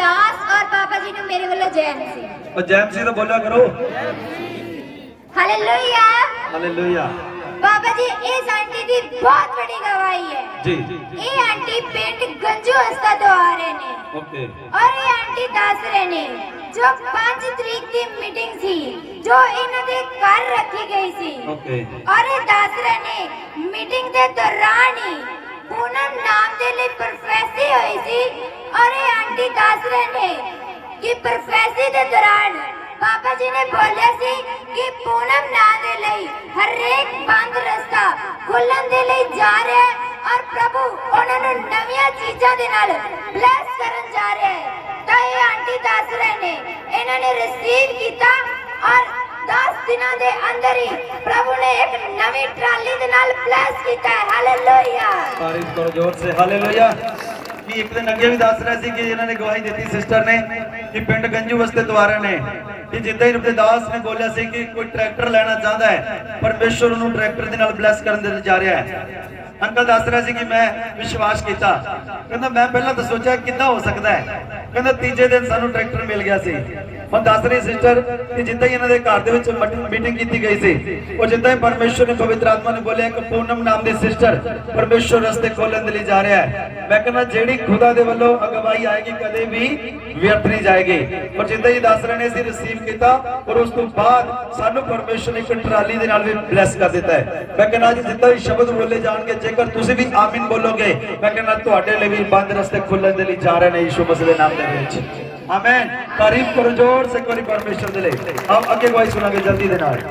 ਦਾਸ ਔਰ ਪਾਪਾ ਜੀ ਨੂੰ ਮੇਰੇ ਵੱਲੋਂ ਜੈ ਮਸੀਹ ਉਹ ਜੈਮਸੀ ਤਾਂ ਬੋਲਿਆ ਕਰੋ ਹਾਲੇਲੂਇਆ ਹਾਲੇਲੂਇਆ ਬਾਬਾ ਜੀ ਇਸ ਆਂਟੀ ਦੀ ਬਹੁਤ ਵੱਡੀ ਗਵਾਹੀ ਹੈ ਜੀ ਇਹ ਆਂਟੀ ਪਿੰਡ ਗੰਜੂ ਹਸਤਾ ਤੋਂ ਆ ਰਹੇ ਨੇ ਓਕੇ ਔਰ ਇਹ ਆਂਟੀ ਦੱਸ ਰਹੇ ਨੇ ਜੋ 5 ਤਰੀਕ ਦੀ ਮੀਟਿੰਗ ਸੀ ਜੋ ਇਹਨਾਂ ਦੇ ਘਰ ਰੱਖੀ ਗਈ ਸੀ ਓਕੇ ਔਰ ਇਹ ਦੱਸ ਰਹੇ ਨੇ ਮੀਟਿੰਗ ਦੇ ਦੌਰਾਨ ਹੀ ਪੂਨਮ ਨਾਮ ਦੇ ਲਈ ਪ੍ਰੋਫੈਸੀ ਹੋਈ ਸੀ ਔਰ ਇਹ ਆਂਟੀ ਦੱਸ ਰਹੇ ਨੇ ਕਿ ਪ੍ਰੋਫੈਸੀ ਦੇ ਦੌਰਾਨ ਬਾਬਾ ਜੀ ਨੇ ਬੋਲਿਆ ਸੀ ਕਿ ਪੂਨਮ ਨਾਮ ਦੇ ਲਈ ਹਰੇਕ ਬੰਦ ਰਸਤਾ ਖੁੱਲਣ ਦੇ ਲਈ ਜਾ ਰਿਹਾ ਹੈ ਔਰ ਪ੍ਰਭੂ ਉਹਨਾਂ ਨੂੰ ਨਵੀਆਂ ਚੀਜ਼ਾਂ ਦੇ ਨਾਲ ਬਲੈਸ ਕਰਨ ਜਾ ਰਿਹਾ ਹੈ ਤਾਂ ਇਹ ਆਂਟੀ ਦੱਸ ਰਹੇ ਨੇ ਇਹਨਾਂ ਨੇ ਰਿਸੀਵ ਕੀਤਾ ਔਰ 10 ਦਿਨਾਂ ਦੇ ਅੰਦਰ ਹੀ ਪ੍ਰਭੂ ਨੇ ਇੱਕ ਨਵੀਂ ਟਰਾਲੀ ਦੇ ਨਾਲ ਬਲੈਸ ਕੀਤਾ ਹੈ ਹਾਲੇਲੂਇਆ ਤਾਰੀਫ ਕਰੋ ਜ਼ੋਰ ਸੇ ਹਾਲੇਲੂਇਆ ਕਿ ਇੱਕ ਦਿਨ ਅੱਗੇ ਵੀ ਦੱਸ ਰਿਹਾ ਸੀ ਕਿ ਇਹਨਾਂ ਨੇ ਗਵਾਹੀ ਦਿੱਤੀ ਸਿਸਟਰ ਨੇ ਕਿ ਪਿੰਡ ਗੰਜੂ ਵਸਤੇ ਦੁਆਰਾ ਨੇ, ਕਿ ਜਿੱਦਾਂ ਹੀ ਰੁਪਏ ਨੇ ਬੋਲਿਆ ਸੀ ਕਿ ਕੋਈ ਟਰੈਕਟਰ ਲੈਣਾ ਚਾਹੁੰਦਾ ਹੈ ਪਰਮੇਸ਼ਵਰ ਨੂੰ ਟਰੈਕਟਰ ਦੇ ਨਾਲ ਬਲੈਸ ਕਰਨ ਦੇ ਜਾ ਰਿਹਾ ਹੈ। ਅੰਕਲ ਦੱਸ ਰਿਹਾ ਸੀ ਕਿ ਮੈਂ ਵਿਸ਼ਵਾਸ ਕੀਤਾ। ਕਹਿੰਦਾ, ਮੈਂ ਪਹਿਲਾਂ ਤਾਂ ਸੋਚਿਆ ਕਿੱਦਾਂ ਹੋ ਸਕਦਾ ਹੈ। ਕਹਿੰਦਾ, ਤੀਜੇ ਦਿਨ ਸਾਨੂੰ ਟਰੈਕਟਰ ਮਿਲ ਗਿਆ ਸੀ। ਹੁਣ ਦੱਸ ਰਹੀ ਸਿਸਟਰ ਕਿ ਜਿੱਦਾਂ ਹੀ ਇਹਨਾਂ ਦੇ ਘਰ ਦੇ ਵਿੱਚ ਮੀਟਿੰਗ ਕੀਤੀ ਗਈ ਸੀ, ਉਹ ਜਿੱਦਾਂ ਹੀ ਪਰਮੇਸ਼ਵਰ ਨੇ ਪਵਿੱਤਰ ਆਤਮਾ ਨੇ ਬੋਲਿਆ ਕਿ ਪੂਨਮ ਨਾਮ ਦੀ ਸਿਸਟਰ ਪਰਮੇਸ਼ਵਰ ਰਸਤੇ ਖੋਲਣ ਦੇ ਲਈ ਜਾ ਰਿਹਾ ਹੈ। ਮੈਂ ਕਹਿੰਦਾ, ਜਿਹੜੀ ਖੁਦਾ ਦੇ ਵੱਲੋਂ ਅਗਵਾਈ ਆਏਗੀ, ਕਦੇ ਵੀ ਵਿਅਰਥ ਨਹੀਂ ਜਾਏਗੀ। ਪਰ ਜਿੱਦਾਂ ਹੀ ਦੱਸ ਰਹੇ ਨੇ, ਅਸੀਂ ਰਿਸੀਵ ਕੀਤਾ ਔਰ ਉਸ ਤੋਂ ਬਾਅਦ ਸਾਨੂੰ ਪਰਮੇਸ਼ਵਰ ਨੇ ਇੱਕ ਟਰਾਲੀ ਦੇ ਨਾਲ ਵੀ ਬਲੈਸ ਕਰ ਦਿੱਤਾ ਹੈ। ਮੈਂ ਕਹਿੰਦਾ ਜਿੱਦਾਂ ਹੀ ਸ਼ਬਦ ਬੋਲੇ ਜਾਣਗੇ ਜੇਕਰ ਤੁਸੀਂ ਵੀ ਆਮੀਨ ਬੋਲੋਗੇ, ਮੈਂ ਕਹਿੰਦਾ ਤੁਹਾਡੇ ਲਈ ਵੀ ਬੰਦ ਰਸਤੇ ਖੁੱਲਣ ਦੇ ਲਈ ਜਾ ਰਹੇ ਨੇ ਯਿਸੂ ਮਸੀਹ ਦੇ ਨਾਮ ਦੇ ਵਿੱਚ। ਆਮੇਨ ਤਾਰੀਫ ਕਰੋ ਜ਼ੋਰ ਸੇ ਕੋਈ ਪਰਮੇਸ਼ਵਰ ਦੇ ਲਈ। ਆਓ ਅੱਗੇ ਗਵਾਹੀ ਸੁਣਾਂਗੇ ਜਲਦੀ ਦੇ ਨਾਲ।